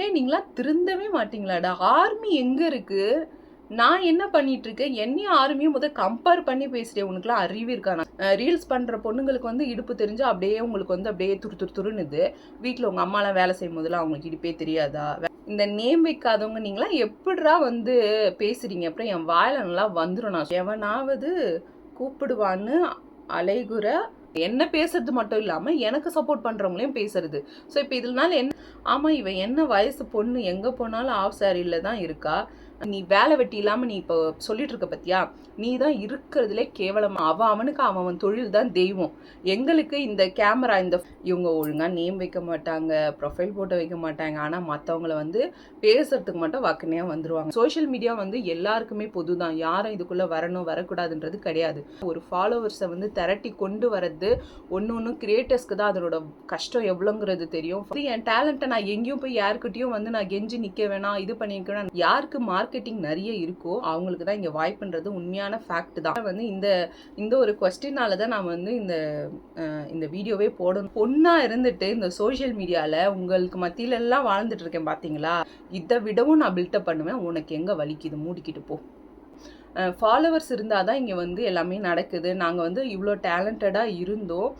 டே நீங்களாம் திருந்தவே மாட்டிங்களாடா? ஆர்மி எங்கே இருக்குது நான் என்ன பண்ணிட்டு இருக்கேன் என்னையும் ஆர்மியும் முதல் கம்பேர் பண்ணி பேசுகிறேன் உனக்குலாம் அறிவு இருக்கானா ரீல்ஸ் பண்ணுற பொண்ணுங்களுக்கு வந்து இடுப்பு தெரிஞ்சு அப்படியே உங்களுக்கு வந்து அப்படியே துரு துரு துருன்னுது வீட்டில் உங்கள் அம்மாலாம் வேலை செய்யும் போதெல்லாம் அவங்களுக்கு இடுப்பே தெரியாதா? இந்த நேம் வைக்காதவங்க நீங்களாம் எப்படிடா வந்து பேசுகிறீங்க அப்புறம் என் வாயில நல்லா வந்துடும் நான் எவனாவது கூப்பிடுவான்னு அலைகுற என்ன பேசுறது மட்டும் இல்லாம எனக்கு சப்போர்ட் பண்றவங்களையும் பேசுறது. ஸோ இப்போ இதனால என்ன ஆமா இவன் என்ன வயசு பொண்ணு எங்க போனாலும் ஆஃப் சாரியில தான் இருக்கா? நீ வேலை வெட்டி இல்லாமல் நீ இப்போ சொல்லிட்டு இருக்க பத்தியா? நீ தான் இருக்கிறதுலே கேவலமா. அவன் அவனுக்கு அவன் அவன் தொழில் தான் தெய்வம். எங்களுக்கு இந்த கேமரா இந்த இவங்க ஒழுங்காக நேம் வைக்க மாட்டாங்க ப்ரொஃபைல் போட்டோ வைக்க மாட்டாங்க. ஆனால் மற்றவங்கள வந்து பேசுறதுக்கு மட்டும் வக்கனையாக வந்துருவாங்க. சோஷியல் மீடியா வந்து எல்லாருக்குமே பொது தான் யாரும் இதுக்குள்ளே வரணும் வரக்கூடாதுன்றது கிடையாது. ஒரு ஃபாலோவர்ஸை வந்து திரட்டி கொண்டு வரது ஒன்று ஒன்று கிரியேட்டர்ஸ்க்கு தான் அதனோட கஷ்டம் எவ்வளோங்கிறது தெரியும். என் டேலண்ட்டை நான் எங்கேயும் போய் யாருக்கிட்டையும் வந்து நான் கெஞ்சி நிற்க வேணாம் இது பண்ணிக்கணும் யாருக்கு மார்க்கெட்டிங் நிறைய இருக்கோ அவங்களுக்கு தான் இங்கே வாய்ப்புன்றது உண்மையான ஃபேக்ட் தான். வந்து இந்த இந்த ஒரு கொஸ்டினால தான் நான் வந்து இந்த இந்த வீடியோவே போடணும். பொண்ணா இருந்துட்டு இந்த சோஷியல் மீடியால உங்களுக்கு மத்தியிலெல்லாம் வாழ்ந்துட்டு இருக்கேன் பார்த்தீங்களா இதை விடவும் நான் பில்டப் பண்ணுவேன். உனக்கு எங்க வலிக்குது? மூடிக்கிட்டு போ. ஃபாலோவர்ஸ் இருந்தால் தான் இங்கே வந்து எல்லாமே நடக்குது. நாங்கள் வந்து இவ்வளோ டேலண்டடாக இருந்தோம்.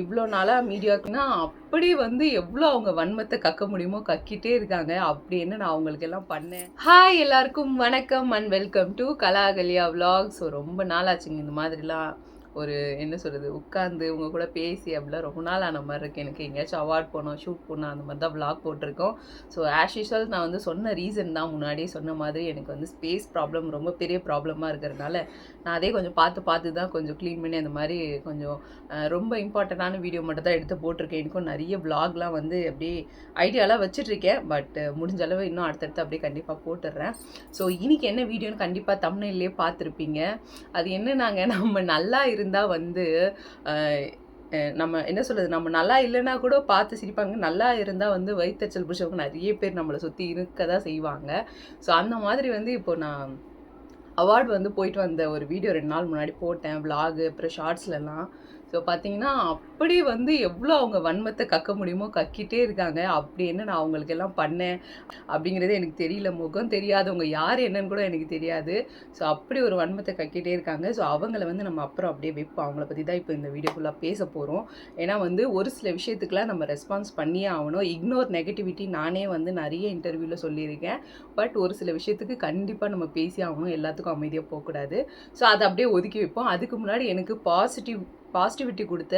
இவ்வளோ நாளாக மீடியாக்குன்னா அப்படி வந்து எவ்வளோ அவங்க வன்மத்தை கக்க முடியுமோ கக்கிட்டே இருக்காங்க. அப்படின்னு நான் அவங்களுக்கு எல்லாம் பண்ணேன். ஹாய் எல்லாருக்கும் வணக்கம் and welcome to Kalakaliya vlogs so ரொம்ப நாள் ஆச்சுங்க இந்த மாதிரிலாம் ஒரு என்ன சொல்கிறது உட்காந்து உங்கள் கூட பேசி அப்படிலாம் ரொம்ப நாள் ஆன மாதிரி இருக்குது எனக்கு எங்கேயாச்சும் அவார்ட் போனோம் ஷூட் போனோம் அந்த மாதிரி தான் ப்ளாக் போட்டிருக்கோம். ஸோ ஆஸ் யூஷுவல் நான் வந்து சொன்ன ரீசன் தான் முன்னாடியே சொன்ன மாதிரி எனக்கு வந்து ஸ்பேஸ் ப்ராப்ளம் ரொம்ப பெரிய ப்ராப்ளமாக இருக்கிறதுனால நான் அதே கொஞ்சம் பார்த்து பார்த்து தான் கொஞ்சம் க்ளீன் பண்ணி அந்த மாதிரி கொஞ்சம் ரொம்ப இம்பார்ட்டண்ட்டான வீடியோ மட்டும் தான் எடுத்து போட்டிருக்கேன். எனக்கும் நிறைய ப்ளாக்லாம் வந்து அப்படியே ஐடியாலாம் வச்சுட்ருக்கேன் பட் முடிஞ்ச அளவு இன்னும் அடுத்தடுத்து அப்படியே கண்டிப்பாக போட்டுடுறேன் ஸோ இன்றைக்கி என்ன வீடியோன்னு கண்டிப்பாக தமிழ்நிலையே பார்த்துருப்பீங்க. அது என்னன்னாங்க நம்ம நல்லா இருந்தால் வந்து நம்ம என்ன சொல்கிறது நம்ம நல்லா இல்லைன்னா கூட பார்த்து சிரிப்பாங்க. நல்லா இருந்தால் வந்து வயிற்றுச்சல் பிடிச்சவங்க நிறைய பேர் நம்மளை சுற்றி இருக்க தான் செய்வாங்க. ஸோ அந்த மாதிரி வந்து இப்போ நான் அவார்டு வந்து போயிட்டு வந்த ஒரு வீடியோ ரெண்டு நாள் முன்னாடி போட்டேன். விலாகு அப்புறம் ஷார்ட்ஸ்லலாம் ஸோ பார்த்தீங்கன்னா அப்படி வந்து எவ்வளோ அவங்க வன்மத்தை கக்க முடியுமோ கக்கிட்டே இருக்காங்க. அப்படி என்ன நான் அவங்களுக்கு எல்லாம் பண்ணேன்? அப்படிங்கிறது எனக்கு தெரியல. முகம் தெரியாதவங்க யார் என்னன்னு கூட எனக்கு தெரியாது. ஸோ அப்படி ஒரு வன்மத்தை கக்கிட்டே இருக்காங்க. ஸோ அவங்கள வந்து நம்ம அப்புறம் அப்படியே வைப்போம். அவங்கள பற்றி தான் இப்போ இந்த வீடியோ ஃபுல்லாக பேச போகிறோம் ஏன்னா வந்து ஒரு சில விஷயத்துக்குலாம் நம்ம ரெஸ்பான்ஸ் பண்ணியே ஆகணும். இக்னோர் நெகட்டிவிட்டி நானே வந்து நிறைய இன்டர்வியூவில் சொல்லியிருக்கேன். பட் ஒரு சில விஷயத்துக்கு கண்டிப்பாக நம்ம பேசி ஆகணும். எல்லாத்துக்கும் அமைதியாக போகக்கூடாது. ஸோ அதை அப்படியே ஒதுக்கி வைப்போம். அதுக்கு முன்னாடி எனக்கு பாசிட்டிவ் பாசிட்டிவிட்டி கொடுத்த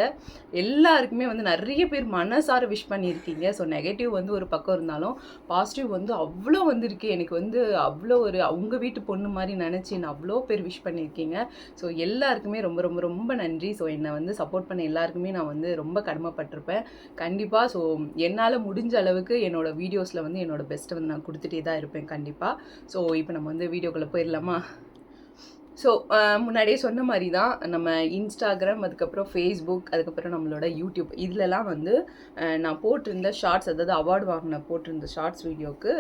எல்லாருக்குமே வந்து நிறைய பேர் மனசார விஷ் பண்ணியிருக்கீங்க. ஸோ நெகட்டிவ் வந்து ஒரு பக்கம் இருந்தாலும் பாசிட்டிவ் வந்து அவ்வளோ வந்திருக்கு. எனக்கு வந்து அவ்வளோ ஒரு அவங்க வீட்டு பொண்ணு மாதிரி நினச்சி நான் அவ்வளோ பேர் விஷ் பண்ணியிருக்கீங்க. ஸோ எல்லாருக்குமே ரொம்ப ரொம்ப ரொம்ப நன்றி. ஸோ என்னை வந்து சப்போர்ட் பண்ண எல்லாருக்குமே நான் வந்து ரொம்ப கடமைப்பட்டிருப்பேன். கண்டிப்பாக ஸோ என்னால் முடிஞ்ச அளவுக்கு என்னோடய வீடியோஸில் வந்து என்னோடய பெஸ்ட்டை வந்து நான் கொடுத்துட்டே தான் இருப்பேன். கண்டிப்பாக ஸோ இப்போ நம்ம வந்து வீடியோக்குள்ளே போயிடலாமா? ஸோ முன்னாடியே சொன்ன மாதிரி தான் நம்ம இன்ஸ்டாகிராம் அதுக்கப்புறம் ஃபேஸ்புக் அதுக்கப்புறம் நம்மளோட யூடியூப் இதுலலாம் வந்து நான் போட்டிருந்த ஷார்ட்ஸ் அதாவது அவார்டு வாங்கின போட்டிருந்த ஷார்ட்ஸ் வீடியோக்கு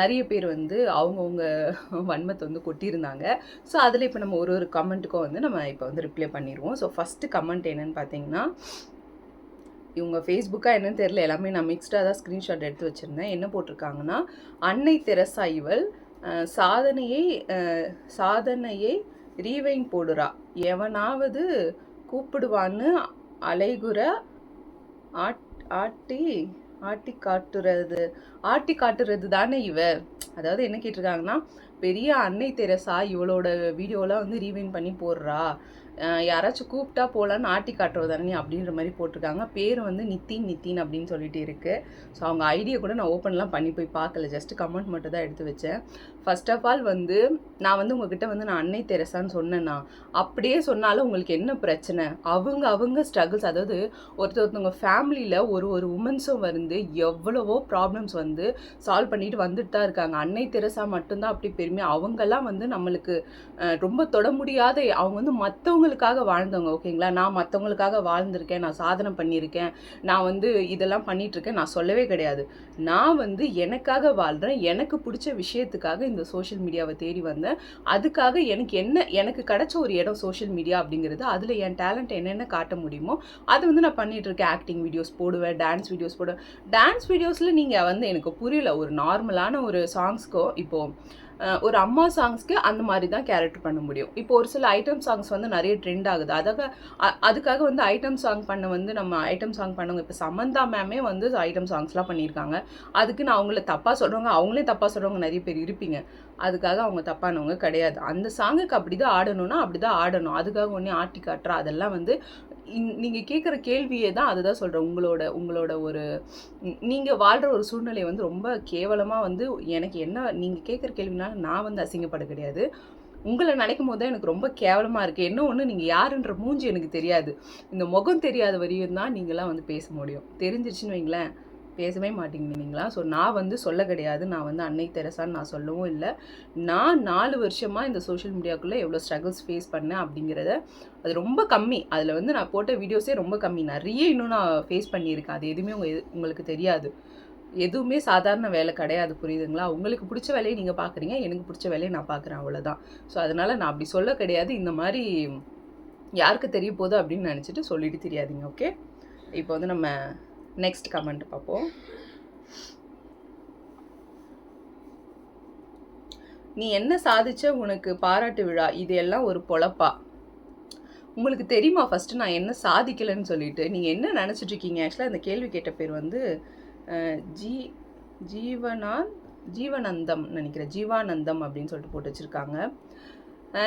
நிறைய பேர் வந்து அவங்கவுங்க வன்மத்தை வந்து கொட்டியிருந்தாங்க. ஸோ அதில் இப்போ நம்ம ஒரு ஒரு கமெண்ட்டுக்கும் வந்து நம்ம இப்போ வந்து ரிப்ளை பண்ணிடுவோம் ஸோ ஃபஸ்ட்டு கமெண்ட் என்னென்னு பார்த்தீங்கன்னா இவங்க ஃபேஸ்புக்காக என்னன்னு தெரியல எல்லாமே நான் மிக்ஸ்டாக தான் ஸ்க்ரீன்ஷாட் எடுத்து வச்சுருந்தேன். என்ன போட்டிருக்காங்கன்னா அன்னை தெரசா இவள் சாதனையை சாதனையை ரீவைன் போடுறா. எவனாவது கூப்பிடுவான்னு அலைகுற ஆட் ஆட்டி ஆட்டி காட்டுறது ஆட்டி காட்டுறது தானே இவ. அதாவது என்ன கேட்டிருக்காங்கன்னா பெரிய அன்னை தெரசா இவளோட வீடியோலாம் வந்து ரீவைன் பண்ணி போடுறா. யாராச்சும் கூப்பிட்டா போகலான்னு ஆட்டி காட்டுறதானே அப்படின்ற மாதிரி போட்டிருக்காங்க. பேர் வந்து நித்தின் நித்தின் அப்படின்னு சொல்லிட்டு இருக்குது ஸோ அவங்க ஐடியா கூட நான் ஓப்பன்லாம் பண்ணி போய் பார்க்கல. ஜஸ்ட் கமெண்ட் மட்டும் தான் எடுத்து வச்சேன். ஃபர்ஸ்ட் ஆஃப் ஆல் வந்து நான் வந்து உங்ககிட்ட வந்து நான் அன்னை தெரசான்னு சொன்னேன்னா அப்படியே சொன்னாலும் உங்களுக்கு என்ன பிரச்சனை? அவங்க அவங்க ஸ்ட்ரகிள்ஸ் அதாவது ஒருத்தர் ஒருத்தவங்க ஃபேமிலியில் ஒரு ஒரு உமன்ஸும் வந்து எவ்வளவோ ப்ராப்ளம்ஸ் வந்து சால்வ் பண்ணிட்டு வந்துட்டு தான் இருக்காங்க. அன்னை தெரசா மட்டும்தான் அப்படி பெருமை. அவங்கெல்லாம் வந்து நம்மளுக்கு ரொம்ப தொட முடியாத அவங்க வந்து மற்றவங்க அவங்களுக்காக வாழ்ந்தவங்க ஓகேங்களா? நான் மற்றவங்களுக்காக வாழ்ந்திருக்கேன் நான் சாதனை பண்ணியிருக்கேன் நான் வந்து இதெல்லாம் பண்ணிகிட்ருக்கேன் நான் சொல்லவே கிடையாது. நான் வந்து எனக்காக வாழ்கிறேன் எனக்கு பிடிச்ச விஷயத்துக்காக இந்த சோஷியல் மீடியாவை தேடி வந்தேன். அதுக்காக எனக்கு என்ன எனக்கு கிடைச்ச ஒரு இடம் சோஷியல் மீடியா அப்படிங்கிறது அதில் என் டேலண்ட் என்னென்ன காட்ட முடியுமோ அதை வந்து நான் பண்ணிகிட்ருக்கேன் ஆக்டிங் வீடியோஸ் போடுவேன் டான்ஸ் வீடியோஸ் போடுவேன். டான்ஸ் வீடியோஸில் நீங்கள் வந்து எனக்கு புரியல ஒரு நார்மலான ஒரு சாங்ஸ்க்கோ இப்போது ஒரு அம்மா சாங்ஸ்க்கு அந்த மாதிரி தான் கேரக்டர் பண்ண முடியும். இப்போ ஒரு சில ஐட்டம் சாங்ஸ் வந்து நிறைய ட்ரெண்ட் ஆகுது. அதாக அ- அதுக்காக வந்து ஐட்டம் சாங் பண்ண வந்து நம்ம ஐட்டம் சாங் பண்ணவங்க இப்போ சமந்தா மேமே வந்து ஐட்டம் சாங்ஸ்லாம் பண்ணியிருக்காங்க. அதுக்கு நான் அவங்கள தப்பாக சொல்கிறவங்க அவங்களே தப்பாக சொல்கிறவங்க நிறைய பேர் இருப்பீங்க. அதுக்காக அவங்க தப்பானவங்க கிடையாது. அந்த சாங்குக்கு அப்படி தான் ஆடணும்னா அப்படி தான் ஆடணும். அதுக்காக ஒன்றே ஆட்டி காட்டுறா. அதெல்லாம் வந்து நீங்கள் கேட்குற கேள்வியே தான் அதுதான் சொல்கிறேன் உங்களோட உங்களோட ஒரு நீங்கள் வாழ்கிற ஒரு சூழ்நிலை வந்து ரொம்ப கேவலமாக வந்து எனக்கு என்ன நீங்கள் கேட்குற கேள்வினால நான் வந்து அசிங்கப்பட கிடையாது. உங்களை நினைக்கும் போது தான் எனக்கு ரொம்ப கேவலமாக இருக்குது என்ன ஒன்று நீங்கள் யாருன்ற மூஞ்சி எனக்கு தெரியாது. இந்த முகம் தெரியாத வரையும் தான் நீங்களாம் வந்து பேச முடியும். தெரிஞ்சிருச்சுன்னு வைங்களேன். பேசவே மாட்டேங்கிறீங்களா? ஸோ நான் வந்து சொல்ல கிடையாது. நான் வந்து அன்னை தெரசான்னு நான் சொல்லவும் இல்லை. நான் நாலு வருஷமாக இந்த சோஷியல் மீடியாக்குள்ளே எவ்வளோ ஸ்ட்ரகிள்ஸ் ஃபேஸ் பண்ணேன் அப்படிங்கிறத அது ரொம்ப கம்மி. அதில் வந்து நான் போட்ட வீடியோஸே ரொம்ப கம்மி. நிறைய இன்னும் நான் ஃபேஸ் பண்ணியிருக்கேன். அது எதுவுமே உங்கள் உங்களுக்கு தெரியாது. எதுவுமே சாதாரண வேலை கிடையாது. புரியுதுங்களா? உங்களுக்கு பிடிச்ச வேலையை நீங்கள் பார்க்குறீங்க. எனக்கு பிடிச்ச வேலையை நான் பார்க்குறேன். அவ்வளோதான் ஸோ அதனால் நான் அப்படி சொல்ல கிடையாது. இந்த மாதிரி யாருக்கு தெரிய போகுது அப்படின்னு நினச்சிட்டு சொல்லிட்டு தெரியாதீங்க. ஓகே இப்போ வந்து நம்ம நெக்ஸ்ட் கமெண்ட் பார்ப்போம் நீ என்ன சாதிச்ச உனக்கு பாராட்டு விழா? இது எல்லாம் ஒரு பொழப்பா? உங்களுக்கு தெரியுமா ஃபஸ்ட்டு நான் என்ன சாதிக்கலைன்னு சொல்லிட்டு? நீங்கள் என்ன நினச்சிட்டு இருக்கீங்க? ஆக்சுவலாக இந்த கேள்வி கேட்ட பேர் வந்து ஜீ ஜீவனான் ஜீவனந்தம் நினைக்கிறேன். ஜீவானந்தம் அப்படின்னு சொல்லிட்டு போட்டு வச்சுருக்காங்க.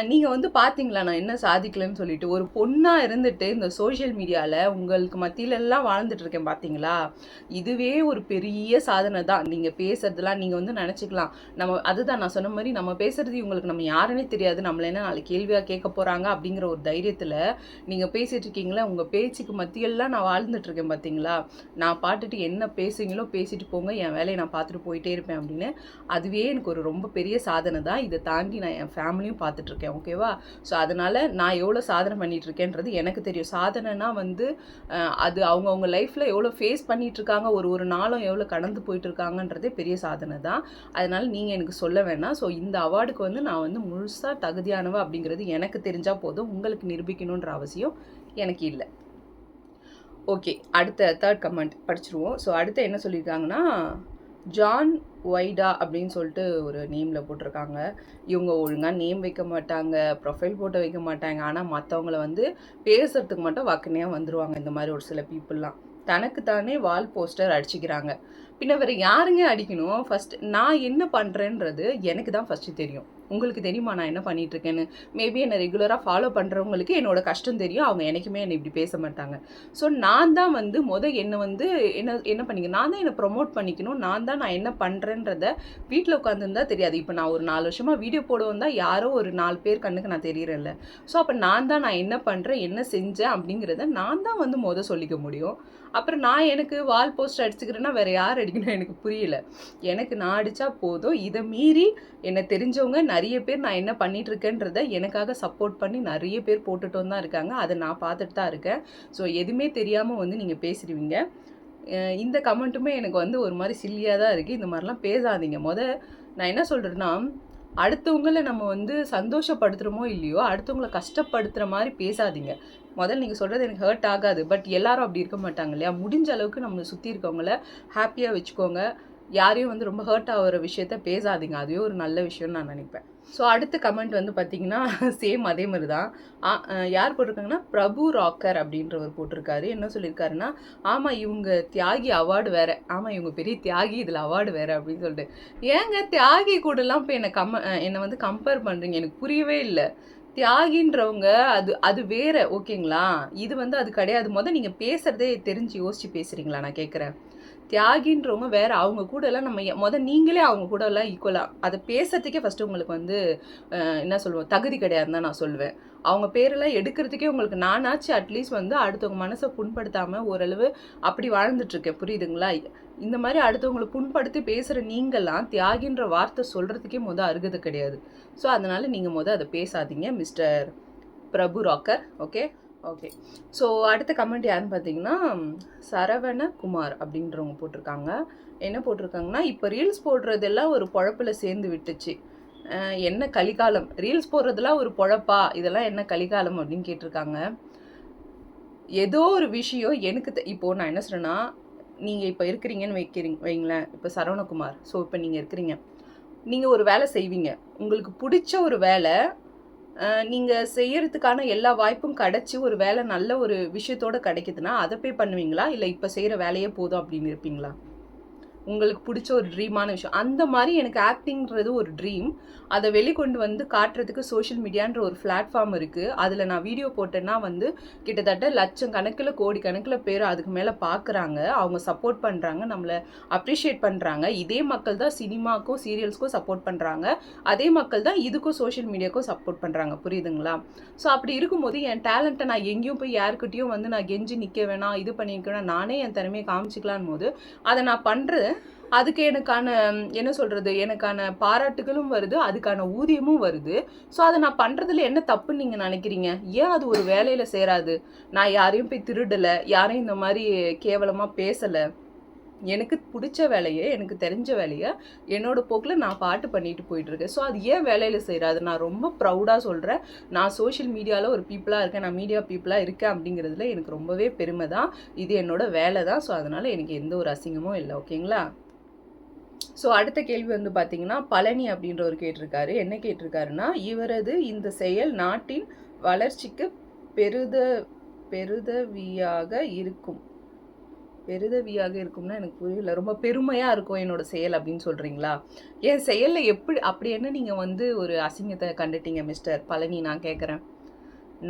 நீங்கள் வந்து பார்த்தீங்களா நான் என்ன சாதிக்கலைன்னு சொல்லிட்டு. ஒரு பொண்ணாக இருந்துட்டு இந்த சோஷியல் மீடியாவில் உங்களுக்கு மத்தியிலெல்லாம் வாழ்ந்துட்டு இருக்கேன் பார்த்தீங்களா இதுவே ஒரு பெரிய சாதனை தான். நீங்கள் பேசுறதுலாம் நீங்கள் வந்து நினச்சிக்கலாம். நம்ம அதுதான் நான் சொன்ன மாதிரி நம்ம பேசுறது இவங்களுக்கு நம்ம யாருன்னே தெரியாது. நம்மள என்ன நாளைக்கு கேள்வியாக கேட்க போகிறாங்க அப்படிங்கிற ஒரு தைரியத்தில் நீங்கள் பேசிகிட்டு இருக்கீங்களா உங்கள் பேச்சுக்கு மத்தியெல்லாம் நான் வாழ்ந்துட்டு இருக்கேன் பார்த்தீங்களா நான் பாட்டுட்டு என்ன பேசுங்களோ பேசிட்டு போங்க. என் வேலையை நான் பார்த்துட்டு போயிட்டே இருப்பேன் அப்படின்னு. அதுவே எனக்கு ஒரு ரொம்ப பெரிய சாதனை தான். இதை தாண்டி நான் என் ஃபேமிலியும் பார்த்துட்டு இருக்கேன் ஓகேவா? ஸோ அதனால் நான் எவ்வளோ சாதனை பண்ணிகிட்ருக்கேன்றது எனக்கு தெரியும். சாதனைனா வந்து அது அவங்கவுங்க லைஃப்பில் எவ்வளோ ஃபேஸ் பண்ணிகிட்ருக்காங்க ஒரு ஒரு நாளும் எவ்வளோ கடந்து போயிட்டுருக்காங்கன்றதே பெரிய சாதனை தான். அதனால் நீங்கள் எனக்கு சொல்ல வேணாம். ஸோ இந்த அவார்டுக்கு வந்து நான் வந்து முழுசாக தகுதியானவ அப்படிங்கிறது எனக்கு தெரிஞ்சால் போதும். உங்களுக்கு நிரூபிக்கணுன்ற அவசியம் எனக்கு இல்லை. ஓகே அடுத்த தேர்ட் கமெண்ட் படிச்சிருவோம். ஸோ அடுத்து என்ன சொல்லியிருக்காங்கன்னா ஜான் ஒய்டா அப்படின்னு சொல்லிட்டு ஒரு நேமில் போட்டிருக்காங்க. இவங்க ஒழுங்காக நேம் வைக்க மாட்டாங்க ப்ரொஃபைல் போட்டு வைக்க மாட்டாங்க. ஆனால் மற்றவங்கள வந்து பேசுறதுக்கு மட்டும் வக்கனையாக வந்துருவாங்க. இந்த மாதிரி ஒரு சில பீப்புளெலாம் தனக்கு தானே வால் போஸ்டர் அடிச்சுக்கிறாங்க. பின்ன வேறு யாருங்க அடிக்கணும்? ஃபர்ஸ்ட் நான் என்ன பண்ணுறேன்றது எனக்கு தான் ஃபஸ்ட்டு தெரியும். உங்களுக்கு தெரியுமா நான் என்ன பண்ணிகிட்ருக்கேன்னு மேபி என்னை ரெகுலராக ஃபாலோ பண்ணுறவங்களுக்கு என்னோட கஷ்டம் தெரியும். அவங்க எனக்குமே என்னை இப்படி பேச மாட்டாங்க. ஸோ நான் தான் வந்து மொதல் என்னை வந்து என்ன என்ன பண்ணிக்க நான் தான் என்னை ப்ரொமோட் பண்ணிக்கணும். நான் தான் நான் என்ன பண்ணுறேன்றத வீட்டில் உட்காந்துருந்தா தெரியாது. இப்போ நான் ஒரு நாலு வருஷமாக வீடியோ போட தான் யாரோ ஒரு நாலு பேர் கண்ணுக்கு நான் தெரியறேன்ல. ஸோ அப்போ நான் தான் நான் என்ன பண்ணுறேன் என்ன செஞ்சேன் அப்படிங்கிறத நான் தான் வந்து மொதல் சொல்லிக்க முடியும். அப்புறம் நான் எனக்கு வால் போஸ்டர் அடிச்சுக்கிறேன்னா வேறு யார் அடிக்கணும்? எனக்கு புரியல. எனக்கு நான் அடித்தா போதும். இதை மீறி என்னை தெரிஞ்சவங்க நிறைய பேர் நான் என்ன பண்ணிகிட்ருக்கேன்றத எனக்காக சப்போர்ட் பண்ணி நிறைய பேர் போட்டுட்டும் தான் இருக்காங்க. அதை நான் பார்த்துட்டு தான் இருக்கேன். ஸோ எதுவுமே தெரியாமல் வந்து நீங்கள் பேசிடுவீங்க. இந்த கமெண்ட்டுமே எனக்கு வந்து ஒரு மாதிரி சில்லியாக தான் இருக்குது இந்த மாதிரிலாம் பேசாதீங்க. மொதல் நான் என்ன சொல்கிறேன்னா அடுத்தவங்கள நம்ம வந்து சந்தோஷப்படுத்துகிறோமோ இல்லையோ அடுத்தவங்கள கஷ்டப்படுத்துகிற மாதிரி பேசாதீங்க. முதல்ல நீங்கள் சொல்கிறது எனக்கு ஹர்ட் ஆகாது. பட் எல்லாரும் அப்படி இருக்க மாட்டாங்க இல்லையா? முடிஞ்ச அளவுக்கு நம்மளை சுற்றி இருக்கவங்கள ஹாப்பியாக வச்சுக்கோங்க. யாரையும் வந்து ரொம்ப ஹர்ட் ஆகிற விஷயத்த பேசாதீங்க. அதுவே ஒரு நல்ல விஷயம்னு நான் நினைப்பேன். ஸோ அடுத்த கமெண்ட் வந்து பார்த்தீங்கன்னா சேம் அதே மாதிரி தான் யார் போட்டிருக்காங்கன்னா பிரபு ராக்கர் அப்படின்றவர் போட்டிருக்காரு. என்ன சொல்லியிருக்காருன்னா ஆமாம் இவங்க தியாகி அவார்டு வேறு. ஆமாம் இவங்க பெரிய தியாகி இதில் அவார்டு வேறு அப்படின்னு சொல்லிட்டு. ஏங்க தியாகி கூடலாம் இப்போ என்னை கம்ம என்னை வந்து கம்பேர் பண்ணுறீங்க எனக்கு புரியவே இல்லை. தியாகின்றவங்க அது அது வேற. ஓகேங்களா? இது வந்து அது கிடையாது. மொதல் நீங்கள் பேசுகிறதே தெரிஞ்சு யோசித்து பேசுகிறீங்களா நான் கேட்குறேன் தியாகின்றவங்க வேற அவங்க கூட எல்லாம் நம்ம மொதல் முத நீங்களே அவங்க கூட எல்லாம் ஈக்குவலாக அதை பேசுறதுக்கே ஃபர்ஸ்ட் உங்களுக்கு வந்து என்ன சொல்லுவோம் தகுதி கிடையாதுன்னு தான் நான் சொல்லுவேன். அவங்க பேரெல்லாம் எடுக்கிறதுக்கே உங்களுக்கு நானாச்சு அட்லீஸ்ட் வந்து அடுத்தவங்க மனசை புண்படுத்தாமல் ஓரளவு அப்படி வாழ்ந்துட்டுருக்கேன். புரியுதுங்களா? இந்த மாதிரி அடுத்தவங்களை புண்படுத்தி பேசுகிற நீங்கள்லாம் தியாகின்ற வார்த்தை சொல்கிறதுக்கே முத அருகதை கிடையாது. ஸோ அதனால் நீங்கள் முத அதை பேசாதீங்க mister Prabhu rocker okay okay so அடுத்த கமெண்ட் யாருன்னு பார்த்தீங்கன்னா சரவண குமார் அப்படின்றவங்க போட்டிருக்காங்க. என்ன போட்டிருக்காங்கன்னா இப்போ ரீல்ஸ் போடுறதெல்லாம் ஒரு பொழப்பில் சேர்ந்து விட்டுச்சு. என்ன கலிகாலம்? ரீல்ஸ் போடுறதெல்லாம் ஒரு பொழப்பா? இதெல்லாம் என்ன கலிகாலம் அப்படின்னு கேட்டிருக்காங்க. ஏதோ ஒரு விஷயம் எனக்கு தெ- நான் என்ன சொல்கிறேன்னா நீங்கள் இப்போ இருக்கிறீங்கன்னு வைக்கிறீங்க வைங்களேன். இப்போ சரவணகுமார் ஸோ இப்போ நீங்கள் இருக்கிறீங்க. நீங்கள் ஒரு வேலை செய்வீங்க. உங்களுக்கு பிடிச்ச ஒரு வேலை நீங்கள் செய்யறதுக்கான எல்லா வாய்ப்பும் கிடைச்சி ஒரு வேலை நல்ல ஒரு விஷயத்தோட கிடைக்குதுன்னா அதை போய் பண்ணுவீங்களா? இல்லை இப்போ செய்கிற வேலையே போதும் அப்படின்னு இருப்பீங்களா? உங்களுக்கு பிடிச்ச ஒரு ட்ரீமான விஷயம். அந்த மாதிரி எனக்கு ஆக்டிங்கிறது ஒரு ட்ரீம் அதை வெளிக்கொண்டு வந்து காட்டுறதுக்கு சோஷியல் மீடியான்ற ஒரு பிளாட்ஃபார்ம் இருக்குது அதில் நான் வீடியோ போட்டேன்னா வந்து கிட்டத்தட்ட லட்சம் கணக்கில் கோடி கணக்கில் பேர் அதுக்கு மேலே பார்க்குறாங்க அவங்க சப்போர்ட் பண்ணுறாங்க நம்மளை அப்ரிஷியேட் பண்ணுறாங்க இதே மக்கள் தான் சினிமாக்கும் சீரியல்ஸ்க்கும் சப்போர்ட் பண்ணுறாங்க அதே மக்கள் தான் இதுக்கும் சோஷியல் மீடியாக்கும் சப்போர்ட் பண்ணுறாங்க புரியுதுங்களா? ஸோ அப்படி இருக்கும்போது என் டேலண்ட்டை நான் எங்கேயும் போய் யாருக்கிட்டேயும் வந்து நான் கெஞ்சி நிற்க வேணாம் இது பண்ணிக்க வேணாம் நானே என் திறமையை காமிச்சிக்கலான் போது அதை நான் பண்ணுறது அதுக்கு எனக்கான என்ன சொல்கிறது எனக்கான பாராட்டுகளும் வருது அதுக்கான ஊதியமும் வருது. ஸோ அதை நான் பண்ணுறதுல என்ன தப்புன்னு நீங்கள் நினைக்கிறீங்க? ஏன் அது ஒரு வேலையில் சேராது? நான் யாரையும் போய் திருடலை யாரையும் இந்த மாதிரி கேவலமாக பேசலை. எனக்கு பிடிச்ச வேலையை எனக்கு தெரிஞ்ச வேலையை என்னோட போக்கில் நான் பாட்டு பண்ணிட்டு போயிட்டுருக்கேன். ஸோ அது ஏன் வேலையில் செய்கிறாது நான் ரொம்ப ப்ரௌடாக சொல்கிறேன் நான் சோஷியல் மீடியாவில் ஒரு பீப்புளாக இருக்கேன். நான் மீடியா பீப்புளாக இருக்கேன் அப்படிங்கிறதுல எனக்கு ரொம்பவே பெருமை தான். இது என்னோட வேலை தான். ஸோ அதனால் எனக்கு எந்த ஒரு அசிங்கமும் இல்லை. ஓகேங்களா ஸோ அடுத்த கேள்வி வந்து பார்த்தீங்கன்னா பழனி அப்படின்றவர் கேட்டிருக்காரு. என்ன கேட்டிருக்காருன்னா இவரது இந்த செயல் நாட்டின் வளர்ச்சிக்கு பெருத பெருதவியாக இருக்கும். பெருதவியாக இருக்கும்னா எனக்கு புரியல. ரொம்ப பெருமையாக இருக்கும் என்னோட செயல் அப்படின்னு சொல்கிறீங்களா என் செயலில் எப்படி அப்படி என்ன நீங்கள் வந்து ஒரு அசிங்கத்தை கண்டுட்டீங்க மிஸ்டர் பழனி நான் கேட்குறேன்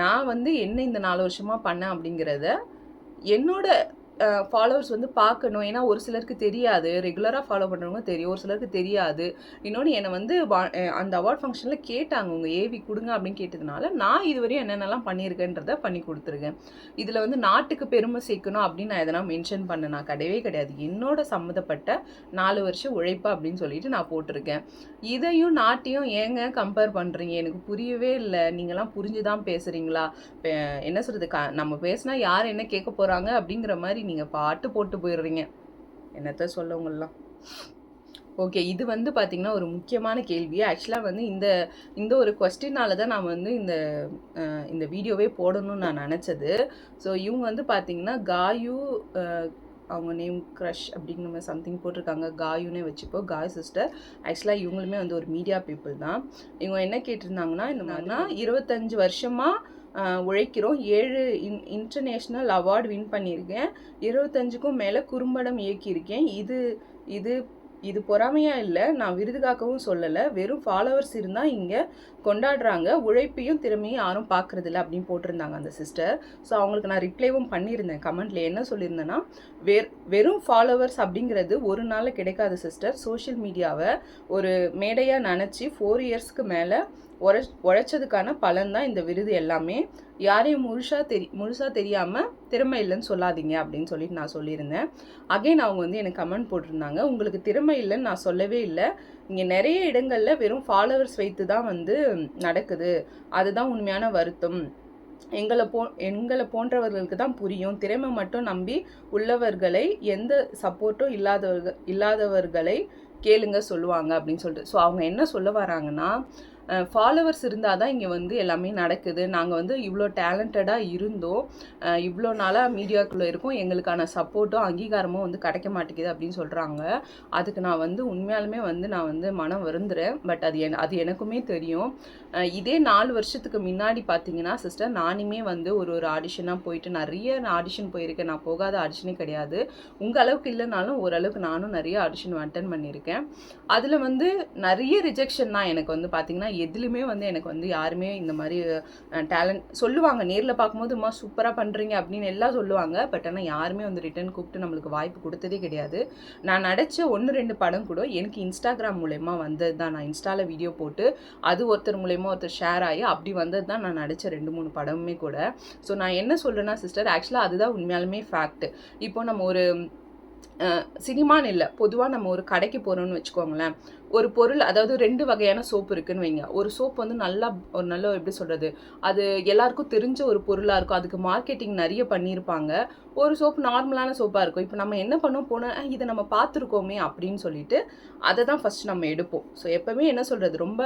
நான் வந்து என்ன இந்த நாலு வருஷமாக பண்ணேன் அப்படிங்கிறத என்னோட ஃபாலோவர்ஸ் வந்து பார்க்கணும். ஏன்னா ஒரு சிலருக்கு தெரியாது. ரெகுலராக ஃபாலோ பண்ணுறவங்க தெரியும். ஒரு சிலருக்கு தெரியாது. இன்னொன்று என்னை வந்து வா- அந்த அவார்ட் ஃபங்க்ஷனில் கேட்டாங்க. உங்கள் ஏவி கொடுங்க அப்படின்னு கேட்டதுனால நான் இதுவரையும் என்னென்னலாம் பண்ணியிருக்கேன்றத பண்ணி கொடுத்துருக்கேன். இதில் வந்து நாட்டுக்கு பெருமை சேர்க்கணும் அப்படின்னு நான் எதனா மென்ஷன் பண்ண நான் கிடையவே கிடையாது. என்னோட சம்மந்தப்பட்ட நாலு வருஷம் உழைப்பு அப்படின்னு சொல்லிட்டு நான் போட்டிருக்கேன். இதையும் நாட்டையும் ஏங்க கம்பேர் பண்ணுறீங்க எனக்கு புரியவே இல்லை. நீங்களாம் புரிஞ்சு தான் பேசுகிறீங்களா என்ன சொல்கிறது க நம்ம பேசினா யார் என்ன கேட்க போகிறாங்க அப்படிங்கிற மாதிரி நீங்கள் பாட்டு போட்டு போயிடுறீங்க. என்னத்த சொல்ல உங்களெலாம்? ஓகே இது வந்து பார்த்திங்கன்னா ஒரு முக்கியமான கேள்வி. ஆக்சுவலாக வந்து இந்த இந்த ஒரு கொஸ்டினால தான் நான் வந்து இந்த இந்த வீடியோவே போடணும்னு நான் நினச்சது. ஸோ இவங்க வந்து பார்த்திங்கன்னா காயு அவங்க நேம் க்ரஷ் அப்படிங்கிற மாதிரி சம்திங் போட்டிருக்காங்க. காயுன்னே வச்சுப்போ காய் சிஸ்டர் ஆக்சுவலாக இவங்களுமே வந்து ஒரு மீடியா பீப்புள் தான். இவங்க என்ன கேட்டிருந்தாங்கன்னா இந்த மாதிரினா இருபத்தஞ்சு வருஷமாக உழைக்கிறோம். ஏழு இன் இன்டர்நேஷ்னல் அவார்டு வின் பண்ணியிருக்கேன். இருபத்தஞ்சுக்கும் மேலே குறும்படம் இயக்கியிருக்கேன். இது இது இது பொறாமையாக இல்லை. நான் விருதுகாக்கவும் சொல்லலை. வெறும் ஃபாலோவர்ஸ் இருந்தால் இங்கே கொண்டாடுறாங்க. உழைப்பையும் திறமையும் யாரும் பார்க்குறதில்ல அப்படின்னு போட்டிருந்தாங்க அந்த சிஸ்டர் ஸோ அவங்களுக்கு நான் ரிப்ளைவும் பண்ணியிருந்தேன். கமெண்ட்டில் என்ன சொல்லியிருந்தேன்னா வெர் வெறும் ஃபாலோவர்ஸ் அப்படிங்கிறது ஒரு நாளில் கிடைக்காத சிஸ்டர் சோஷியல் மீடியாவை ஒரு மேடையாக நினச்சி ஃபோர் இயர்ஸ்க்கு மேலே உழ உழைச்சதுக்கான பலன் தான் இந்த விருது எல்லாமே. யாரையும் முழுசாக தெரி முழுசாக தெரியாமல் திறமை இல்லைன்னு சொல்லாதீங்க அப்படின்னு சொல்லிட்டு நான் சொல்லியிருந்தேன். அகைன் அவங்க வந்து எனக்கு கமெண்ட் போட்டிருந்தாங்க. உங்களுக்கு திறமை இல்லைன்னு நான் சொல்லவே இல்லை. இங்கே நிறைய இடங்களில் வெறும் ஃபாலோவர்ஸ் வைத்து தான் வந்து நடக்குது. அதுதான் உண்மையான வருத்தம். எங்களை போ எங்களை போன்றவர்களுக்கு தான் புரியும். திறமை மட்டும் நம்பி உள்ளவர்களை எந்த சப்போர்ட்டும் இல்லாதவர்கள் இல்லாதவர்களை கேளுங்க சொல்லுவாங்க அப்படின்னு சொல்லிட்டு. ஸோ அவங்க என்ன சொல்ல வராங்கன்னா ஃபாலோவர்ஸ் இருந்தால் தான் இங்கே வந்து எல்லாமே நடக்குது. நாங்கள் வந்து இவ்வளோ டேலண்டடாக இருந்தோம். இவ்வளோ நாளாக மீடியாக்குள்ளே இருக்கோம். எங்களுக்கான சப்போர்ட்டும் அங்கீகாரமும் வந்து கிடைக்க மாட்டேங்குது அப்படின்னு சொல்கிறாங்க அதுக்கு நான் வந்து உண்மையாலுமே வந்து நான் வந்து மனம் வருந்துறேன். பட் அது என் அது எனக்குமே தெரியும். இதே நாலு வருஷத்துக்கு முன்னாடி பார்த்தீங்கன்னா சிஸ்டர் நானுமே வந்து ஒரு ஒரு ஆடிஷனாக போயிட்டு நிறைய நான் ஆடிஷன் போயிருக்கேன். நான் போகாத ஆடிஷனே கிடையாது. உங்கள் அளவுக்கு இல்லைனாலும் ஓரளவுக்கு நானும் நிறைய ஆடிஷன் அட்டன் பண்ணியிருக்கேன். அதில் வந்து நிறைய ரிஜெக்ஷன் தான் எனக்கு வந்து பார்த்தீங்கன்னா எதுலையுமே வந்து எனக்கு வந்து யாருமே இந்த மாதிரி டேலண்ட் சொல்லுவாங்க. நேரில் பார்க்கும்போது அம்மா சூப்பராக பண்ணுறீங்க அப்படின்னு எல்லாம் சொல்லுவாங்க. பட் ஆனால் யாருமே வந்து ரிட்டர்ன் கூப்பிட்டு நம்மளுக்கு வாய்ப்பு கொடுத்ததே கிடையாது. நான் நடித்த ஒன்று ரெண்டு படம் கூட எனக்கு இன்ஸ்டாகிராம் மூலயமா வந்தது தான். நான் இன்ஸ்டாவில் வீடியோ போட்டு அது ஒருத்தர் மூலயமா ஒருத்தர் ஷேர் ஆகி அப்படி வந்தது தான் நான் நடித்த ரெண்டு மூணு படமுமே கூட. ஸோ நான் என்ன சொல்கிறேன்னா சிஸ்டர் ஆக்சுவலாக அதுதான் உண்மையாலுமே ஃபேக்ட் இப்போ நம்ம ஒரு சினிமான்னு இல்லை பொதுவாக நம்ம ஒரு கடைக்கு போகிறோம்னு வச்சுக்கோங்களேன். ஒரு பொருள் அதாவது ரெண்டு வகையான சோப்பு இருக்குன்னு வைங்க. ஒரு சோப் வந்து நல்லா ஒரு நல்ல எப்படி சொல்கிறது அது எல்லாருக்கும் தெரிஞ்ச ஒரு பொருளாக இருக்கும். அதுக்கு மார்க்கெட்டிங் நிறைய பண்ணியிருப்பாங்க. ஒரு சோப் நார்மலான சோப்பாக இருக்கும். இப்போ நம்ம என்ன பண்ணோம்? போனால் இதை நம்ம பார்த்துருக்கோமே அப்படின்னு சொல்லிட்டு அதை தான் ஃபஸ்ட் நம்ம எடுப்போம். ஸோ எப்போவுமே என்ன சொல்கிறது ரொம்ப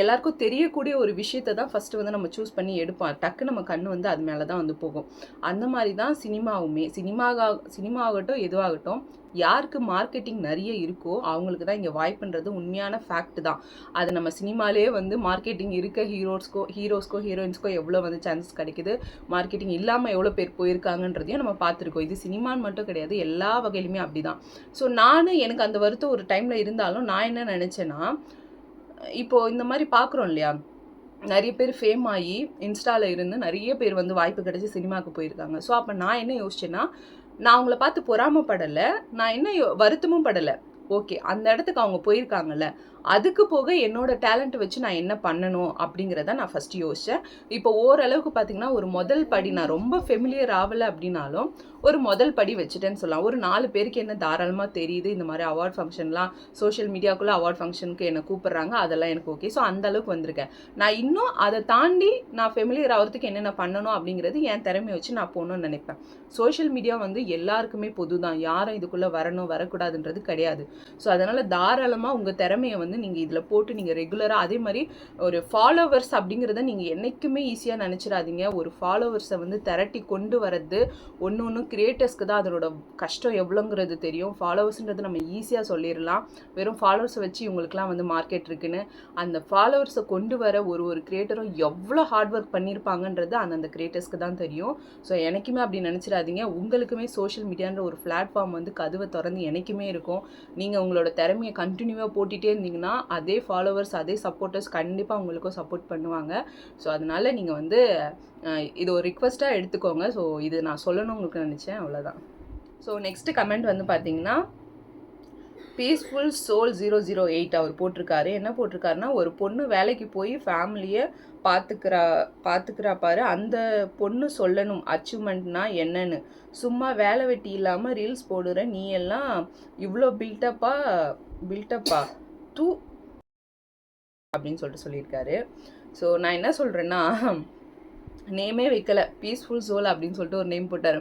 எல்லாருக்கும் தெரியக்கூடிய ஒரு விஷயத்தை தான் ஃபஸ்ட்டு வந்து நம்ம சூஸ் பண்ணி எடுப்போம். டக்கு நம்ம கண் வந்து அது மேலே தான் வந்து போகும். அந்த மாதிரி தான் சினிமாவுமே. சினிமாவா சினிமா ஆகட்டும் எதுவாகட்டும் யாருக்கு மார்க்கெட்டிங் நிறைய இருக்கோ அவங்களுக்கு தான் இங்கே வாய்ப்புன்றது உண்மையான ஃபேக்ட் தான். அது நம்ம சினிமாலே வந்து மார்க்கெட்டிங் இருக்க ஹீரோஸ்க்கோ ஹீரோஸ்க்கோ ஹீரோயின்ஸ்க்கோ எவ்வளோ வந்து சான்சஸ் கிடைக்குது? மார்க்கெட்டிங் இல்லாமல் எவ்வளோ பேர் போயிருக்காங்கன்றதையும் நம்ம பார்த்துருக்கோம். இது சினிமான்னு மட்டும் கிடையாது. எல்லா வகையிலுமே அப்படி தான் ஸோ நான் எனக்கு அந்த வருத்தம் ஒரு டைமில் இருந்தாலும் நான் என்ன நினச்சேன்னா இப்போ இந்த மாதிரி பார்க்குறோம் இல்லையா? நிறைய பேர் ஃபேம் ஆகி இன்ஸ்டாவில் இருந்து நிறைய பேர் வந்து வாய்ப்பு கிடச்சி சினிமாவுக்கு போயிருக்காங்க. ஸோ அப்போ நான் என்ன யோசிச்சேன்னா நான் அவங்கள பார்த்து பொறாமப்படலை. நான் என்ன யோ- வருத்தமும் படலை. ஓகே அந்த இடத்துக்கு அவங்க போயிருக்காங்கல்ல அதுக்கு போக என்னோட டேலண்ட் வச்சு நான் என்ன பண்ணணும் அப்படிங்கிறத நான் ஃபஸ்ட்டு யோசித்தேன் இப்போ ஓரளவுக்கு பார்த்தீங்கன்னா ஒரு முதல் படி நான் ரொம்ப ஃபெமிலியர் ஆகலை அப்படின்னாலும் ஒரு முதல் படி வச்சுட்டேன்னு சொல்லலாம். ஒரு நாலு பேருக்கு என்ன தாராளமாக தெரியுது இந்த மாதிரி அவார்ட் ஃபங்க்ஷன்லாம் சோஷியல் மீடியாக்குள்ளே அவார்ட் ஃபங்க்ஷனுக்கு என்னை கூப்பிட்றாங்க அதெல்லாம் எனக்கு ஓகே ஸோ அந்த அளவுக்கு வந்திருக்கேன். நான் இன்னும் அதை தாண்டி நான் ஃபெமிலியர் ஆகிறதுக்கு என்னென்ன பண்ணணும் அப்படிங்கிறது என் திறமையை வச்சு நான் போகணும்னு நினைப்பேன். சோஷியல் மீடியா வந்து எல்லாருக்குமே பொது தான் யாரும் இதுக்குள்ளே வரணும் வரக்கூடாதுன்றது கிடையாது. ஸோ அதனால் தாராளமாக உங்கள் திறமையை வந்து நீங்கள் இதில் போட்டு நீங்கள் ரெகுலராக அதே மாதிரி ஒரு ஃபாலோவர்ஸ் அப்படிங்கிறத நீங்கள் என்றைக்குமே ஈஸியாக நினச்சிடாதீங்க. ஒரு ஃபாலோவர்ஸை வந்து திரட்டி கொண்டு வரது ஒன்று ஒன்று கிரியேட்டர்ஸ்க்கு தான் அதனோட கஷ்டம் எவ்வளோங்கிறது தெரியும். ஃபாலோவர்ஸ்ன்றது நம்ம ஈஸியாக சொல்லிடலாம். வெறும் ஃபாலோவர்ஸை வச்சு இவங்களுக்குலாம் வந்து மார்க்கெட் இருக்குன்னு அந்த ஃபாலோவர்ஸை கொண்டு வர ஒரு ஒரு கிரியேட்டரும் எவ்வளோ ஹார்ட் ஒர்க் பண்ணியிருப்பாங்கன்றது அந்தந்த கிரியேட்டர்ஸ்க்கு தான் தெரியும். ஸோ எனக்குமே அப்படி நினச்சிடாதீங்க. உங்களுக்குமே சோஷியல் மீடியான்ற ஒரு பிளாட்ஃபார்ம் வந்து கதவை திறந்து எனக்குமே இருக்கும். நீங்கள் நீங்கள் உங்களோட திறமையை கண்டினியூவாக போட்டிகிட்டே இருந்தீங்கன்னா அதே ஃபாலோவர்ஸ் அதே சப்போர்ட்டர்ஸ் கண்டிப்பாக உங்களுக்கும் சப்போர்ட் பண்ணுவாங்க. ஸோ அதனால நீங்கள் வந்து இது ஒரு ரிக்வஸ்ட்டாக எடுத்துக்கோங்க. ஸோ இது நான் சொல்லணும் உங்களுக்கு நினச்சேன். அவ்வளோதான் ஸோ நெக்ஸ்ட் கமெண்ட் வந்து பார்த்தீங்கன்னா peaceful soul zero zero eight அவர் போட்டிருக்காரு. என்ன போட்டிருக்காருன்னா ஒரு பொண்ணு வேலைக்கு போய் ஃபேமிலியை பார்த்துக்கிறா பார்த்துக்கிறா பாரு அந்த பொண்ணு சொல்லணும் அச்சீவ்மெண்ட்னா என்னன்னு. சும்மா வேலை வெட்டி இல்லாமல் ரீல்ஸ் போடுற நீ எல்லாம் இவ்வளோ பில்டப்பா பில்டப்பா டூ அப்படின்னு சொல்லிட்டு சொல்லியிருக்காரு. ஸோ நான் என்ன சொல்கிறேன்னா நேமே வைக்கல. பீஸ்ஃபுல் சோல் அப்படின்னு சொல்லிட்டு ஒரு நேம் போட்டார்.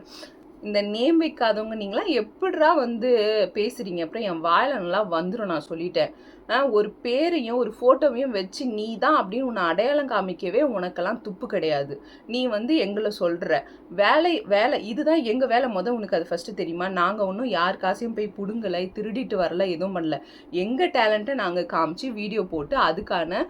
இந்த நேம் வைக்காதவங்க நீங்களாம் எப்படிரா வந்து பேசுகிறீங்க அப்புறம் என் வாயில நல்லா வந்துடும் நான் சொல்லிட்டேன். ஒரு பேரையும் ஒரு ஃபோட்டோவையும் வச்சு நீ தான் அப்படின்னு உன்னை அடையாளம் காமிக்கவே உனக்கெல்லாம் துப்பு கிடையாது. நீ வந்து எங்களை சொல்கிற வேலை வேலை இதுதான் எங்கள் வேலை. முதல் உனக்கு அது ஃபஸ்ட்டு தெரியுமா? நாங்கள் ஒன்றும் யார் காசையும் போய் பிடுங்கலை திருடிட்டு வரல எதுவும் பண்ணல. எங்கள் டேலண்ட்டை நாங்கள் காமிச்சு வீடியோ போட்டு அதுக்கான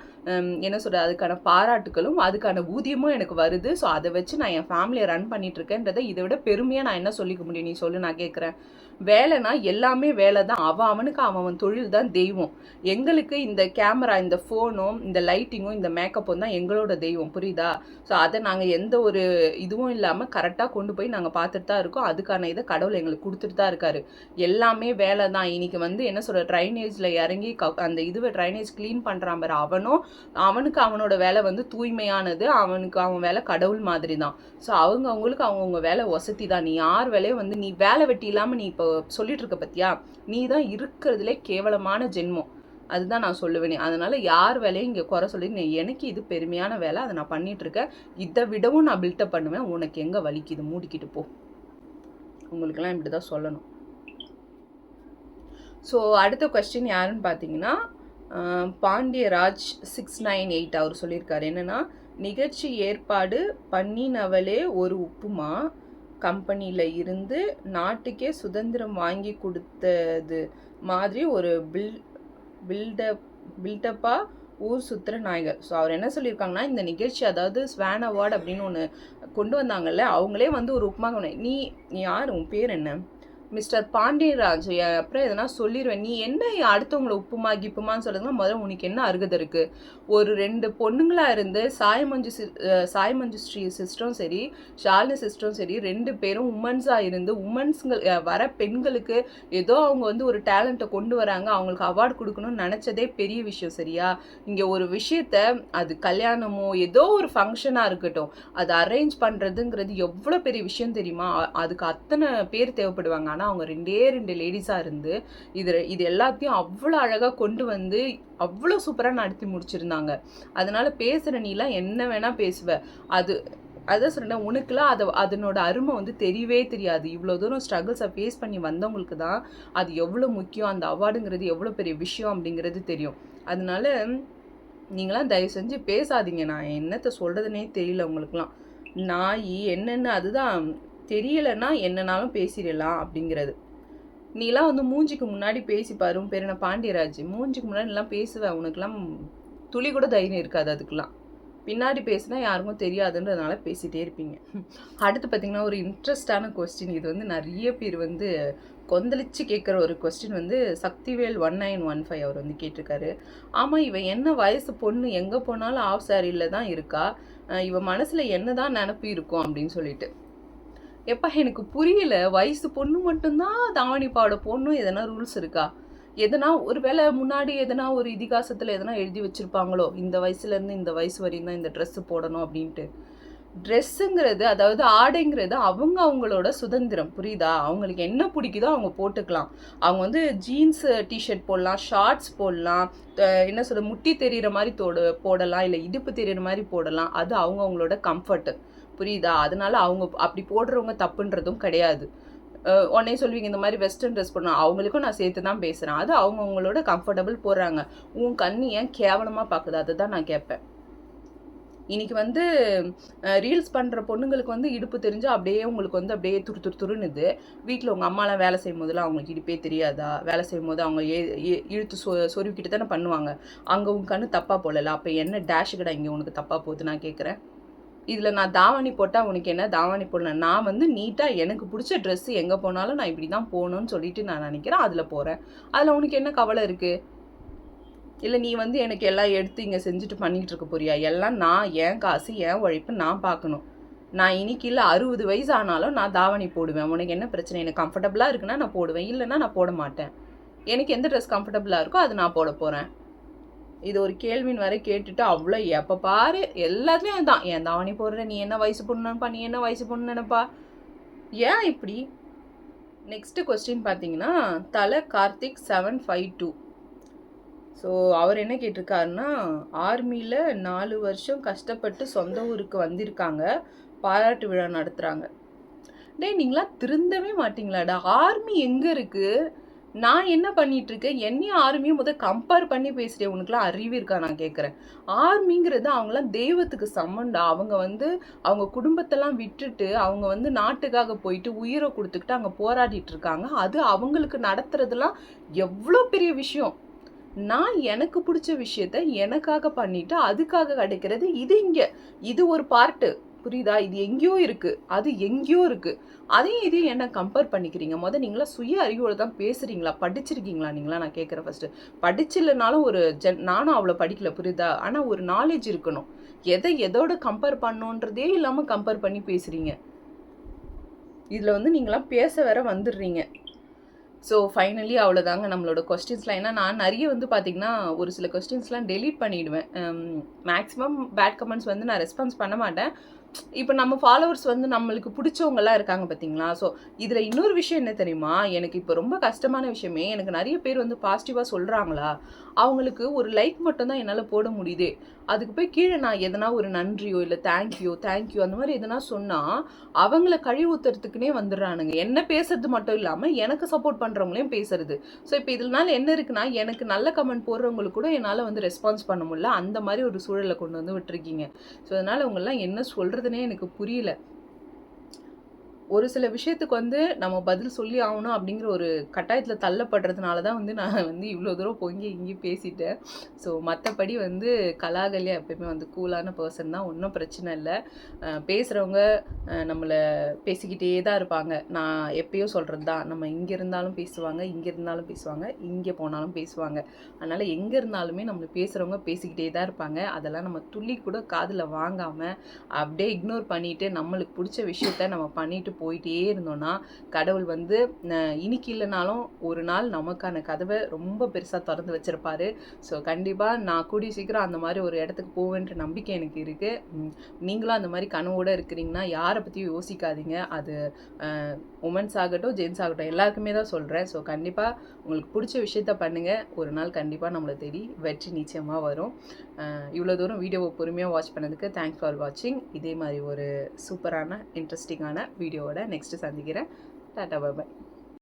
என்ன சொல்கிறது அதுக்கான பாராட்டுகளும் அதுக்கான ஊதியமும் எனக்கு வருது. ஸோ அதை வச்சு நான் என் ஃபேமிலியை ரன் பண்ணிகிட்ருக்கேன்றதை இதை விட பெருமையாக நான் என்ன சொல்லிக்க முடியும்? நீ சொல்லு நான் கேட்குறேன். வேலைனா எல்லாமே வேலை தான் அவன் அவனுக்கு அவன் அவன் தொழில் தான் தெய்வம். எங்களுக்கு இந்த கேமரா இந்த ஃபோனும் இந்த லைட்டிங்கும் இந்த மேக்கப்பும் தான் எங்களோட தெய்வம். புரியுதா? ஸோ அதை நாங்கள் எந்த ஒரு இதுவும் இல்லாமல் கரெக்டாக கொண்டு போய் நாங்கள் பார்த்துட்டு தான் இருக்கோம். அதுக்கான இதை கடவுள் எங்களுக்கு கொடுத்துட்டு தான் இருக்காரு. எல்லாமே வேலை தான் இன்னைக்கு வந்து என்ன சொல்ற ட்ரைனேஜில் இறங்கி க அந்த இதுவை ட்ரைனேஜ் க்ளீன் பண்ணுறான் பாரு. அவனும் அவனுக்கு அவனோட வேலை வந்து தூய்மையானது. அவனுக்கு அவன் வேலை கடவுள் மாதிரி தான் ஸோ அவங்க அவங்களுக்கு அவங்கவுங்க வேலை வசதி தான் நீ யார் வேலையும் வந்து நீ வேலை வெட்டி இல்லாமல் நீ இப்போ சொல்லிட்டு இருக்க பத்தியா? நீ தான் இருக்கிறதுலே கேவலமான ஜென்மம். அதுதான் நான் சொல்லுவேனே. அதனால யார் வேலையும் இங்கே குறை சொல்லி நீ எனக்கு இது பெருமையான வேலை அதை நான் பண்ணிட்டு இருக்கேன் இதை விடவும் நான் பில்டப் பண்ணுவேன். உனக்கு எங்கே வலிக்குது மூடிக்கிட்டு போ. உங்களுக்கெல்லாம் இப்படி தான் சொல்லணும். ஸோ அடுத்த கொஸ்டின் யாருன்னு பார்த்தீங்கன்னா பாண்டியராஜ் சிக்ஸ் நைன் எயிட் அவர் சொல்லியிருக்காரு. என்னன்னா நிகழ்ச்சி ஏற்பாடு பண்ணினவளே ஒரு உப்புமா கம்பெனியில் இருந்து நாட்டுக்கே சுதந்திரம் வாங்கி கொடுத்தது மாதிரி ஒரு பில் பில்டப் பில்டப்பாக ஊர் சுத்துற நாயகர் ஸோ அவர் என்ன சொல்லியிருக்காங்கன்னா இந்த நிகழ்ச்சி அதாவது ஸ்வேன் அவார்டு அப்படின்னு ஒன்று கொண்டு வந்தாங்கல்ல அவங்களே வந்து ஒரு உப்புமா கொண்டு- நீ நீ யார்? உன் பேர் என்ன? மிஸ்டர் பாண்டியராஜ் அப்புறம் எதனா சொல்லிடுவேன் நீ என்ன அடுத்தவங்களை உப்புமா கிப்புமான்னு சொல்லுங்க முதல்ல உனக்கு என்ன அருகதை இருக்குது ஒரு ரெண்டு பொண்ணுங்களாக இருந்து சாயமஞ்சு சி- சாயமஞ்சு ஸ்ரீ சிஸ்டரும் சரி ஷாலினி சிஸ்டரும் சரி ரெண்டு பேரும் உமன்ஸாக இருந்து உமன்ஸுங்கள் வர பெண்களுக்கு ஏதோ அவங்க வந்து ஒரு டேலண்ட்டை கொண்டு வராங்க. அவங்களுக்கு அவார்டு கொடுக்கணும்னு நினச்சதே பெரிய விஷயம் சரியா? இங்கே ஒரு விஷயத்த அது கல்யாணமோ ஏதோ ஒரு ஃபங்க்ஷனாக இருக்கட்டும் அதை அரேஞ்ச் பண்ணுறதுங்கிறது எவ்வளோ பெரிய விஷயம் தெரியுமா? அதுக்கு அத்தனை பேர் தேவைப்படுவாங்க. ஆனால் அவங்க ரெண்டே ரெண்டு லேடிஸாக இருந்து இது இது எல்லாத்தையும் அவ்வளோ அழகாக கொண்டு வந்து அவ்வளோ சூப்பராக நடத்தி முடிச்சிருந்தாங்க. அதனால் பேசுகிற நீலாம் என்ன வேணால் பேசுவ. அது அதான் சொல்கிறேன் உனக்குலாம் அதை அதனோட அருமை வந்து தெரியவே தெரியாது. இவ்வளோ தூரம் ஸ்ட்ரகிள்ஸை ஃபேஸ் பண்ணி வந்தவங்களுக்கு தான் அது எவ்வளோ முக்கியம் அந்த அவார்டுங்கிறது எவ்வளோ பெரிய விஷயம் அப்படிங்கிறது தெரியும். அதனால நீங்களாம் தயவு செஞ்சு பேசாதீங்க. நான் என்னத்தை சொல்கிறதுனே தெரியல உங்களுக்குலாம் நாய் என்னென்னு அதுதான் தெரியலைன்னா என்னனாலும் பேசிடலாம் அப்படிங்கிறது. நீலாம் வந்து மூஞ்சிக்கு முன்னாடி பேசி பாரு பேர் என்ன? பாண்டியராஜ். மூஞ்சிக்கு முன்னாடி எல்லாம் பேசுவேன் உனக்குலாம் துளி கூட தைரியம் இருக்காது அதுக்கெலாம் பின்னாடி பேசினா யாருக்கும் தெரியாதுன்றதுனால பேசிகிட்டே இருப்பீங்க. அடுத்து பார்த்திங்கன்னா ஒரு இன்ட்ரெஸ்டான கொஸ்டின் இது வந்து நிறைய பேர் வந்து கொந்தளிச்சு கேட்குற ஒரு கொஸ்டின் வந்து Sakthivel one nine one five அவர் வந்து கேட்டிருக்காரு. ஆமாம் இவன் என்ன வயசு பொண்ணு? எங்கே போனாலும் ஆஃப் சாரியில் தான் இருக்கா? இவன் மனசில் என்ன தான் நினப்பு இருக்கும் அப்படின்னு சொல்லிட்டு. எப்பா எனக்கு புரியல. வயசு பொண்ணு மட்டும்தான் தாவணி பாவாடை பொண்ணும் எதனா ரூல்ஸ் இருக்கா? எதனா ஒரு வேளை முன்னாடி எதனா ஒரு இதிகாசத்தில் எதனா எழுதி வச்சுருப்பாங்களோ? இந்த வயசுலேருந்து இந்த வயசு வரையும் தான் இந்த ட்ரெஸ்ஸு போடணும் அப்படின்ட்டு. ட்ரெஸ்ஸுங்கிறது அதாவது ஆடைங்கிறது அவங்க அவங்களோட சுதந்திரம். புரியுதா? அவங்களுக்கு என்ன பிடிக்குதோ அவங்க போட்டுக்கலாம். அவங்க வந்து ஜீன்ஸ் டிஷர்ட் போடலாம் ஷார்ட்ஸ் போடலாம் என்ன சொல்ற முட்டி தெரிகிற மாதிரி தோடு போடலாம் இல்லை இடுப்பு தெரிகிற மாதிரி போடலாம். அது அவங்க அவங்களோட கம்ஃபர்ட்டு புரியுதா? அதனால அவங்க அப்படி போடுறவங்க தப்புன்றதும் கிடையாது. உடனே சொல்லுவீங்க இந்த மாதிரி வெஸ்டர்ன் ட்ரெஸ் போடணும். அவங்களுக்கும் நான் சேர்த்து தான் பேசுகிறேன் அது அவங்கவுங்களோட கம்ஃபர்டபுள் போடுறாங்க. உன் கண்ணு ஏன் கேவலமாக பார்க்குது அதுதான் நான் கேட்பேன். இன்னைக்கு வந்து ரீல்ஸ் பண்ணுற பொண்ணுங்களுக்கு வந்து இடுப்பு தெரிஞ்சால் அப்படியே உங்களுக்கு வந்து அப்படியே துரு துரு துருன்னுது வீட்டில் உங்கள் அம்மாலாம் வேலை செய்யும் போதெல்லாம் அவங்களுக்கு இடுப்பே தெரியாதா? வேலை செய்யும் போது அவங்க ஏ இழுத்து சொ சொருவிக்கிட்டு தானே பண்ணுவாங்க. அங்கே உங்கள் கண்ணு தப்பாக போடல. அப்போ என்ன டேஷ் கடை இங்கே உனக்கு தப்பாக போகுது நான் கேட்குறேன் இதில் நான் தாவணி போட்டால் உனக்கு என்ன? தாவணி போடலாம் நான் வந்து நீட்டாக எனக்கு பிடிச்ச ட்ரெஸ்ஸு எங்கே போனாலும் நான் இப்படி தான் போகணும்னு சொல்லிட்டு நான் நினைக்கிறேன். அதில் போகிறேன் அதில் உனக்கு என்ன கவலை இருக்குது இல்லை நீ வந்து எனக்கு எல்லாம் எடுத்து இங்கே செஞ்சுட்டு பண்ணிகிட்டு இருக்க போறியா? எல்லாம் நான் ஏன் காசு என் உழைப்பு நான் பார்க்கணும் நான் இன்னைக்கு இல்லை அறுபது வயசு ஆனாலும் நான் தாவணி போடுவேன். உனக்கு என்ன பிரச்சனை? எனக்கு கம்ஃபர்டபுளாக இருக்குன்னா நான் போடுவேன். இல்லைன்னா நான் போட மாட்டேன். எனக்கு எந்த ட்ரெஸ் கம்ஃபர்டபுளாக இருக்கோ அது நான் போட போகிறேன் இது ஒரு கேள்வின்னு வரை கேட்டுட்டு அவ்வளோ எப்போ பாரு எல்லாத்துலேயும் தான் என் தாவணி போடுற நீ என்ன வயசு பொண்ணுப்பா நீ என்ன வயசு பொண்ணு ஏன் இப்படி? நெக்ஸ்ட்டு கொஸ்டின் பார்த்தீங்கன்னா தலை Karthik seven five two so அவர் என்ன கேட்டிருக்காருன்னா ஆர்மியில் நாலு வருஷம் கஷ்டப்பட்டு சொந்த ஊருக்கு வந்திருக்காங்க. பாராட்டு விழா நடத்துகிறாங்க டே நீங்களாம் திருந்தவே மாட்டிங்களாடா? ஆர்மி எங்கே இருக்குது நான் என்ன பண்ணிட்டு இருக்கேன் என்னையும் ஆர்மியும் முதல் கம்பேர் பண்ணி பேசுகிறேன் உனக்குலாம் அறிவு இருக்கா? நான் கேட்குறேன் ஆர்மிங்கிறது அவங்களாம் தெய்வத்துக்கு சம்மண்டா அவங்க வந்து அவங்க குடும்பத்தெல்லாம் விட்டுட்டு அவங்க வந்து நாட்டுக்காக போயிட்டு உயிரை கொடுத்துக்கிட்டு அங்கே போராடிட்டு இருக்காங்க அது அவங்களுக்கு நடத்துறதுலாம் எவ்வளோ பெரிய விஷயம். நான் எனக்கு பிடிச்ச விஷயத்த எனக்காக பண்ணிட்டு அதுக்காக கிடைக்கிறது. இது இங்கே. இது ஒரு பார்ட்டு புரியுதா? இது எங்கேயோ இருக்கு. அது எங்கேயோ இருக்கு. அதையும் இதையும் என்ன கம்பேர் பண்ணிக்கிறீங்க? முதல் நீங்களா சுய அறிவோடு தான் பேசுறீங்களா? படிச்சிருக்கீங்களா நீங்களா? நான் கேட்குறேன் ஃபர்ஸ்ட் படிச்சில்லைனாலும் ஒரு ஜென் நானும் அவ்வளோ படிக்கல புரியுதா? ஆனால் ஒரு நாலேஜ் இருக்கணும். எதை எதோட கம்பேர் பண்ணோன்றதே இல்லாமல் கம்பேர் பண்ணி பேசுறீங்க. இதில் வந்து நீங்களாம் பேச வேற வந்துடுறீங்க. ஸோ ஃபைனலி அவ்வளோதாங்க நம்மளோட கொஸ்டின்ஸ்லாம் ஏன்னா நான் நிறைய வந்து பார்த்திங்கன்னா ஒரு சில கொஸ்டின்ஸ்லாம் டெலீட் பண்ணிவிடுவேன் மேக்ஸிமம் பேட் கமெண்ட்ஸ் வந்து நான் ரெஸ்பான்ஸ் பண்ண மாட்டேன். இப்போ நம்ம ஃபாலோவர்ஸ் வந்து நம்மளுக்கு பிடிச்சவங்கலாம் இருக்காங்க பார்த்தீங்களா ஸோ இதில் இன்னொரு விஷயம் என்ன தெரியுமா? எனக்கு இப்போ ரொம்ப கஷ்டமான விஷயமே எனக்கு நிறைய பேர் வந்து பாசிட்டிவாக சொல்கிறாங்களா அவங்களுக்கு ஒரு லைக் மட்டும் தான் என்னால் போட முடியுது. அதுக்கு போய் கீழே நான் எதனா ஒரு நன்றியோ இல்லை தேங்க்யூ தேங்க்யூ அந்த மாதிரி எதனா சொன்னால் அவங்கள கழிவு ஊத்துறதுக்குனே வந்துடுறானுங்க. என்ன பேசுறது மட்டும் இல்லாமல் எனக்கு சப்போர்ட் பண்ணுறவங்களையும் பேசுறது. ஸோ இப்போ இதனால என்ன இருக்குன்னா எனக்கு நல்ல கமெண்ட் போடுறவங்களுக்கு கூட என்னால் வந்து ரெஸ்பான்ஸ் பண்ண முடியல. அந்த மாதிரி ஒரு சூழலை கொண்டு வந்து விட்டுருக்கீங்க. ஸோ அதனால் அவங்கெல்லாம் என்ன சொல்கிறதுனே எனக்கு புரியல. ஒரு சில விஷயத்துக்கு வந்து நம்ம பதில் சொல்லி ஆகணும் அப்படிங்கிற ஒரு கட்டாயத்தில் தள்ளப்படுறதுனால தான் வந்து நான் வந்து இவ்வளோ தூரம் பொங்கி இங்கேயும் பேசிட்டேன். ஸோ மற்றபடி வந்து கலாகலியா எப்பயுமே வந்து கூலான பர்சன் தான். ஒன்றும் பிரச்சனை இல்லை. பேசுகிறவங்க நம்மளை பேசிக்கிட்டே தான் இருப்பாங்க. நான் எப்பயும் சொல்கிறது தான். நம்ம இங்கே இருந்தாலும் பேசுவாங்க இங்கே இருந்தாலும் பேசுவாங்க இங்கே போனாலும் பேசுவாங்க. அதனால் எங்கே இருந்தாலுமே நம்மளை பேசுகிறவங்க பேசிக்கிட்டே தான் இருப்பாங்க. அதெல்லாம் நம்ம துள்ளி கூட காதில் வாங்காமல் அப்படியே இக்னோர் பண்ணிவிட்டு நம்மளுக்கு பிடிச்ச விஷயத்த நம்ம பண்ணிட்டு போயிட்டே இருந்தோன்னா கடவுள் வந்து இன்னைக்கு இல்லைனாலும் ஒரு நாள் நமக்கான கதவை ரொம்ப பெருசாக திறந்து வச்சுருப்பாரு. ஸோ கண்டிப்பாக நான் கூடிய சீக்கிரம் அந்த மாதிரி ஒரு இடத்துக்கு போவேன்ற நம்பிக்கை எனக்கு இருக்குது நீங்களும் அந்த மாதிரி கனவோடு இருக்கிறீங்கன்னா யாரை பற்றியும் யோசிக்காதீங்க. அது உமன்ஸ் ஆகட்டும் ஜென்ஸ் ஆகட்டும் எல்லாருக்குமே தான் சொல்கிறேன் ஸோ கண்டிப்பாக உங்களுக்கு பிடிச்ச விஷயத்த பண்ணுங்கள் ஒரு நாள் கண்டிப்பாக நம்மளை தேடி வெற்றி நிச்சயமாக வரும். இவ்வளோ தூரம் வீடியோவை பொறுமையாக வாட்ச் பண்ணதுக்கு தேங்க்ஸ் ஃபார் வாட்சிங் இதே மாதிரி ஒரு சூப்பரான இன்ட்ரெஸ்டிங்கான வீடியோவோட நெக்ஸ்ட்டு சந்திக்கிறேன். டாட்டா பாய்